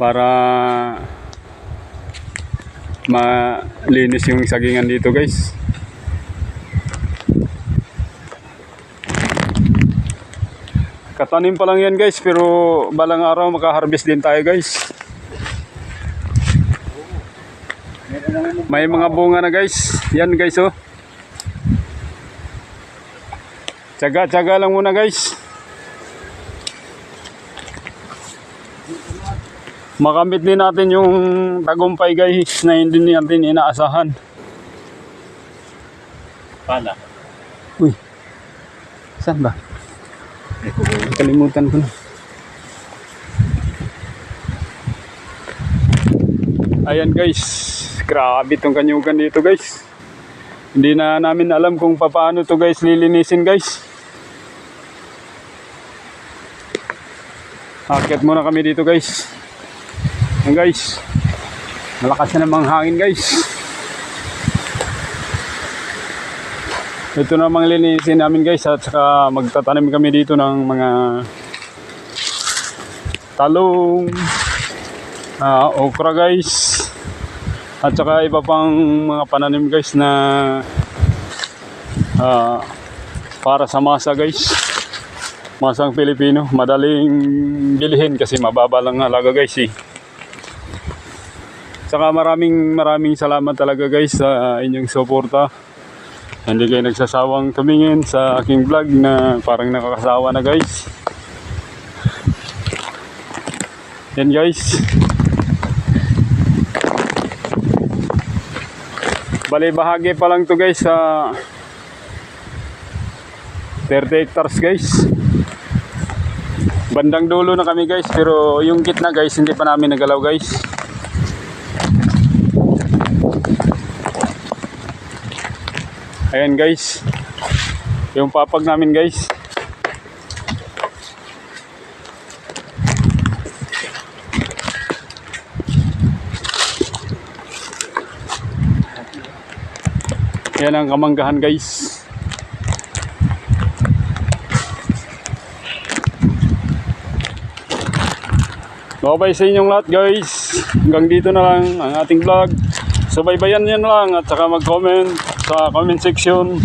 para malinis yung sagingan dito guys. Katanim pa lang yan guys pero balang araw makaharvest din tayo guys. May mga bunga na guys. Yan guys oh. Tsaga-tsaga lang muna guys. Makamit din natin yung tagumpay guys na hindi natin inaasahan. Pala. Uy. Saan ba? Kalimutan ko na. Ayan guys. Grabe itong kanyugan dito guys. Hindi na namin alam kung paano to guys lilinisin guys. Akit muna kami dito guys. Ayan guys. Malakas na namang hangin guys. Ito na mga linisin namin guys at saka magtatanim kami dito ng mga talong, ah, okra guys at saka iba pang mga pananim guys na ah, para sa masa guys. Masang Pilipino, madaling bilhin kasi mababa lang ang halaga guys eh. Saka maraming maraming salamat talaga guys sa inyong suporta. Hindi kayo nagsasawang tumingin sa aking vlog na parang nakakasawa na guys. Yan guys. Bali bahagi pa lang to guys sa 30 hectares guys. Bandang dulo na kami guys pero yung gitna guys hindi pa namin nagalaw guys. Ayan guys. Yung papag namin guys. Yan ang kamanggahan guys. Bye sa inyong lahat guys. Hanggang dito na lang ang ating vlog. Subaybayan nyo lang at saka mag-comment sa comment section